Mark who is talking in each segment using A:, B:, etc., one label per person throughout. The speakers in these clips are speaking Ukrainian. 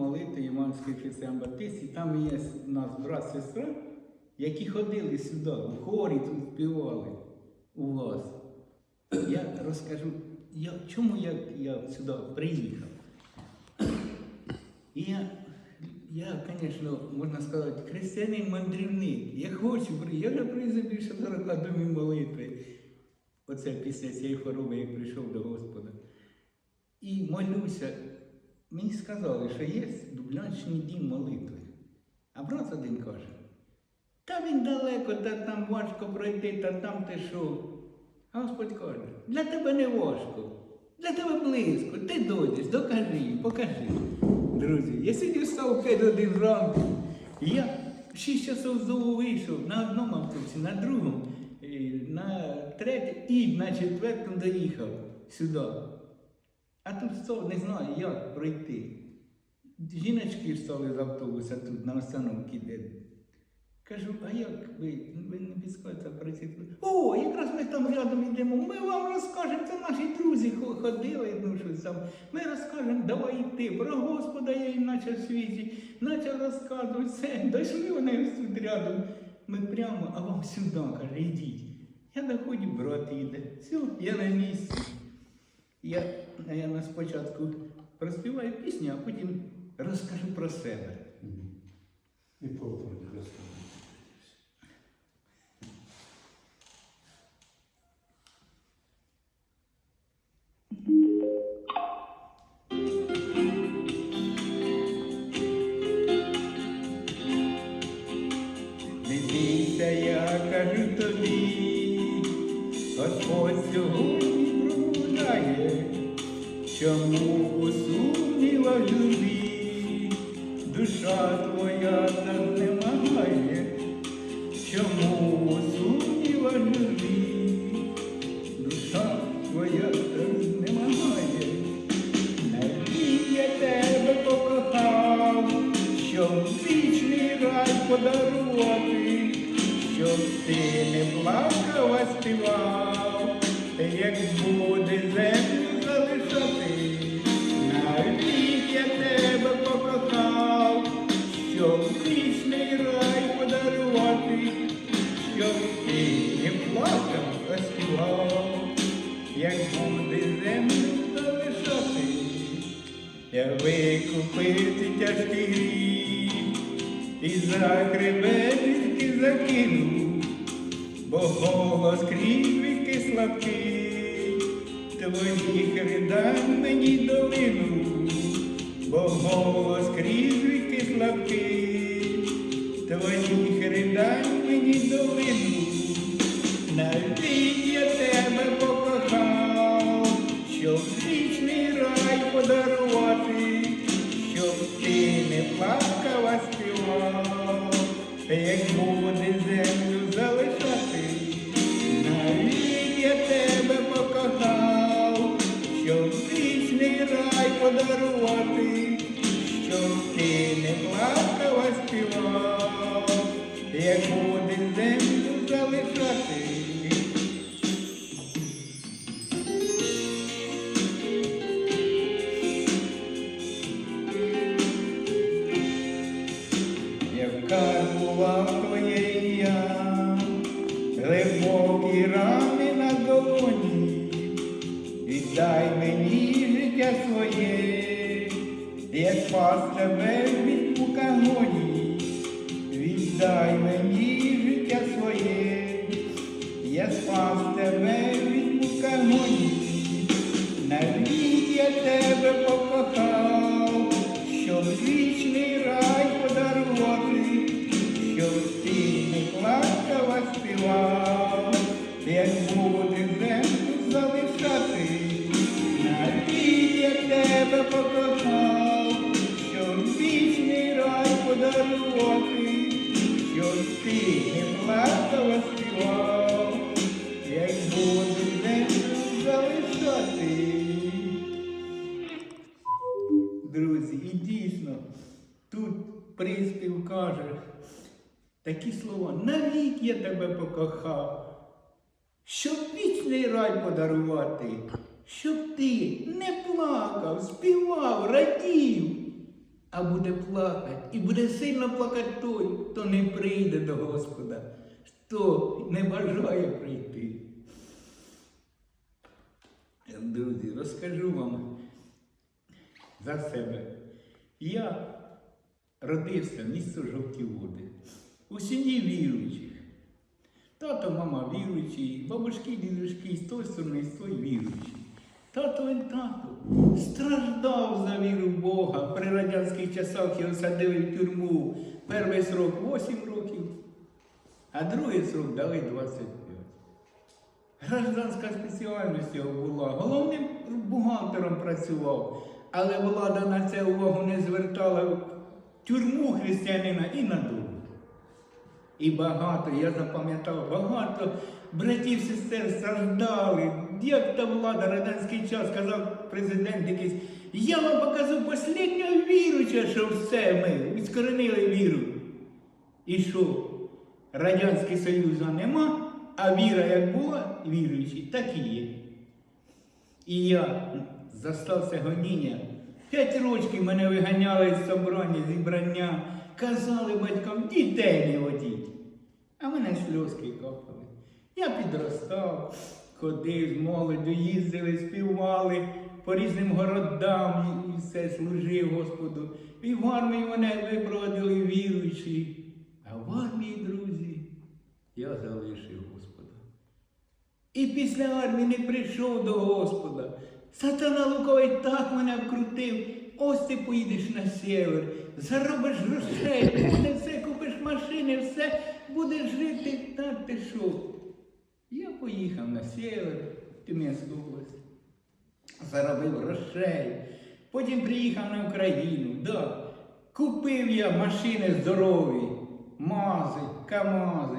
A: молитви Іванської християн Батисті. Там є у нас брат, сестра, які ходили сюди, у хорі тут співали у вас. Я розкажу, я, чому я, я сюди приїхав. І я, я, звісно, можна сказати, християнин мандрівник. Я хочу, я вже приїздив більше 40 домів молитви. Оце після цієї хвороби, як прийшов до Господа. І молюся. Мені сказали, що є дублянський дім молитви. А брат один каже, та він далеко, та там важко пройти, та там ти що. А Господь каже, для тебе не важко, для тебе близько, ти дойдеш, докажи покажи. Друзі, я сидів став 5 годин ранку, і я 6 часов знову вийшов на одному автобусі, на другому, на третьому і на четвертому доїхав сюди. А тут став, не знаю, як пройти. Жіночки встали з автобуса тут на остановці, де. Кажу, а як ви, ви не підскажете пройти? О, якраз ми там рядом йдемо, ми вам розкажемо, це наші друзі ходили, ну щось там. Ми розкажемо, давай йти. Про Господа я їм наче в почав розказувати, все, дійшли вони тут рядом. Ми прямо, а вам сюди, каже, йдіть. Я доходжу, брат іде. Все, я на місці. Я, наверное, спочатку проспіваю пісню, а потім розкажу про себе.
B: І повторюю розказуй.
A: Не бійся, я кажу тобі, Господь сьогодні чому у сумніва любі, душа твоя так має, чому у любі, викупити тяжкий гріх. І за хребетки закинув, бо голос крізь віки слабкий, твоїх ридань мені долину, бо голос крізь віки слабкий, твоїх ридань мені долину. Навіть я тебе як буде життя своє, я спас тебе від мукагоні, віддай мені життя своє, я спас тебе від мукагоні, навіть я тебе покохав, щоб вічний рай подарувати, щоб ти не плакав, співав, як буде не плакав, співав, як буде землю залишати. Друзі, і дійсно, тут приспів каже такі слова, навік я тебе покохав, щоб вічний рай подарувати, щоб ти не плакав, співав, радів. А буде плакати. І буде сильно плакати той, хто не прийде до Господа, хто не бажає прийти. Друзі, розкажу вам за себе. Я родився в місто жовті води. У сім'ї віруючих. Тато, мама віруючі, бабушки, дідушки, з тої сторони, з тої віруючі. Тато він тато страждав за віру в Бога. При радянських часах його садили в тюрму. Перший срок 8 років, а другий срок дали 25. Гражданська спеціальність його була. Головним бухгалтером працював, але влада на це увагу не звертала в тюрму християнина і на дому. І багато, я запам'ятав, багато братів, сестер страждали. Як та влада, радянський час, казав президент якийсь, я вам покажу останнього віруча, що все ми відскоренили віру. І що? Радянський Союзу нема, а віра як була, віруючий, так і є. І я застався гоніння. П'ять років мене виганяли з собрання, зібрання, казали батькам, дітей не водіть. А мене сльозки капали. Я підростав, ходив з молоддю, їздили, співали по різним городам і все служив Господу. І в армії мене випроводили віруючі. А в армії, друзі, я залишив Господа. І після армії не прийшов до Господа. Сатана луковий так мене вкрутив. Ось ти поїдеш на север, заробиш грошей, буде все, купиш машини, все, будеш жити. Та ти що? Я поїхав на север, Тюменську область, заробив грошей. Потім приїхав на Україну. Да. Купив я машини здорові, мази, камази.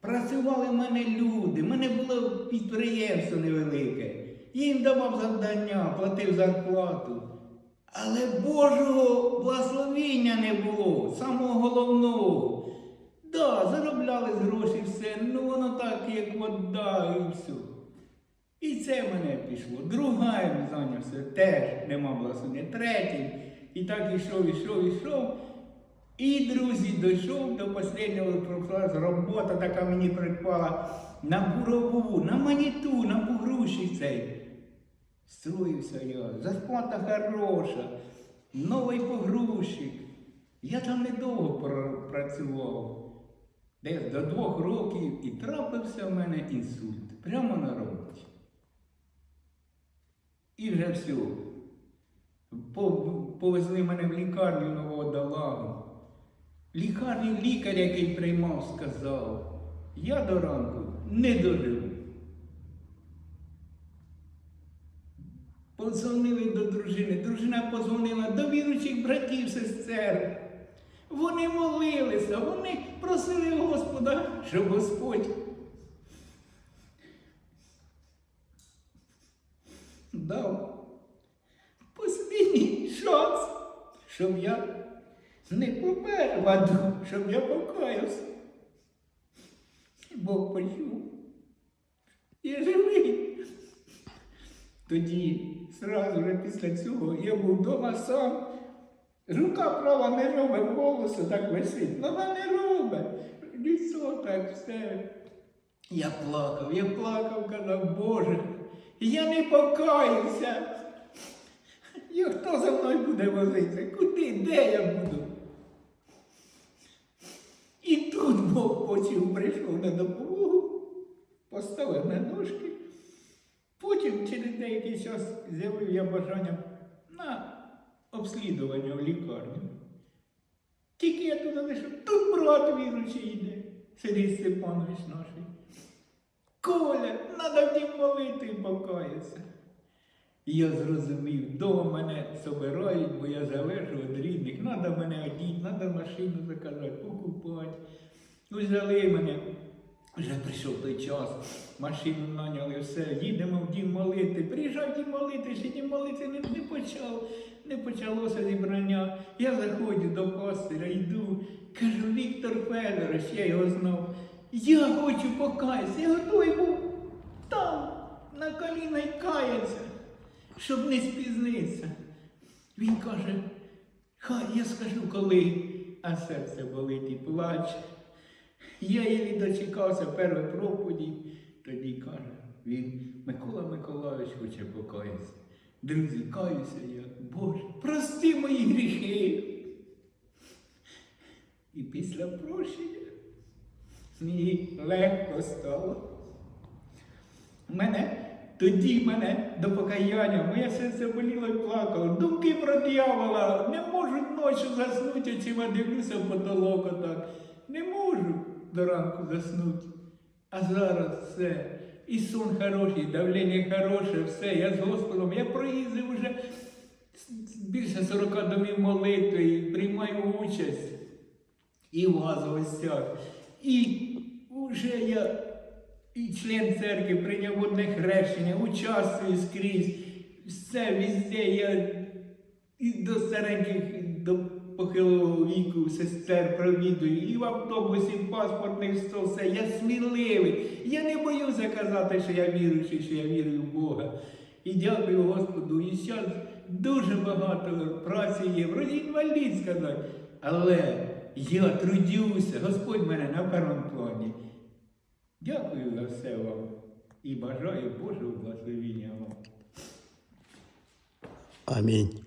A: Працювали в мене люди, в мене було підприємство невелике. Їм давав завдання, платив зарплату. Але Божого благословіння не було, самого головного. Да, заробляли з гроші все, ну воно так, як вода і все. І це мене пішло. Другим зайнявся, теж нема благословення. Третій. І так ішов, ішов, ішов. І, друзі, дійшов до останнього прийшла робота така мені припала на бурову, на маніту, на погруші цей. Строївся я, зарплата хороша, новий погрузчик. Я там недовго працював. Десь до двох років і трапився в мене інсульт. Прямо на роботі. І вже все. Повезли мене в лікарню нового Далагу. В лікарню лікар, який приймав, сказав, я до ранку не доживу. Подзвонили до дружини, дружина подзвонила до віруючих братів, сестер. Вони молилися, вони просили Господа, щоб Господь дав останній шанс, щоб я не помер в аду, щоб я покаявся. Бог почув. Я живий. Тоді, зразу вже після цього, я був вдома сам. Рука права не робить, волосся так висить. Нога не робить. Ліцо так все. Я плакав, я плакав, казав, Боже, я не покаюся. І хто за мною буде возитися? Куди, де я буду? І тут Бог почув, прийшов на допомогу, поставив на ножки. Потім через деякий час з'явив я бажання на обслідування в лікарню. Тільки я туди вийшов, тут брат віручий йде, Сергій Степанович наш. Коля, треба в нім молити і покаятися. Я зрозумів, вдома мене собирають, бо я залежу від рідних. Треба мене одіти, треба машину заказати, покупати. Взяли мене. Вже прийшов той час, машину наняли, все, їдемо в дім молити. Приїжджав дім молити, ще дім молити не, не почав, не почалося зібрання. Я заходжу до пастиря, йду, кажу, Віктор Федорович, я його знав. Я хочу покаятися, я готовий був там, на коліна й каятися, щоб не спізнитися. Він каже, Хай я скажу коли, а серце болить і плаче. Я її дочекався першої проповіді, тоді каже, він, Микола Миколайович хоче покаятися. Друзі, каюся я, Боже, прости мої гріхи. І після прощення мені легко стало. Мене тоді мене до покаяння, моє серце боліло і плакало. Думки про дьявола, не можу ночі заснути, очима дивлюся в потолок отак. Не можу до ранку заснути. А зараз все. І сон хороший, давлення хороше, все. Я з Господом, я проїздив уже більше 40 домів молитви, і приймаю участь і в гостях. І вже я і член церкви прийняв одне хрещення, участвую скрізь. Все везде я і до стареньких, похилого віку сестер провідую, і в автобусі, і в паспортних стол, все. Я сміливий. Я не боюся казати, що я віруючий, що я вірую в Бога. І дякую Господу. І зараз дуже багато праці є, вроді інвалід сказати. Але я трудюся, Господь мене на першому плані. Дякую за все вам і бажаю Божого благословіння вам.
C: Амінь.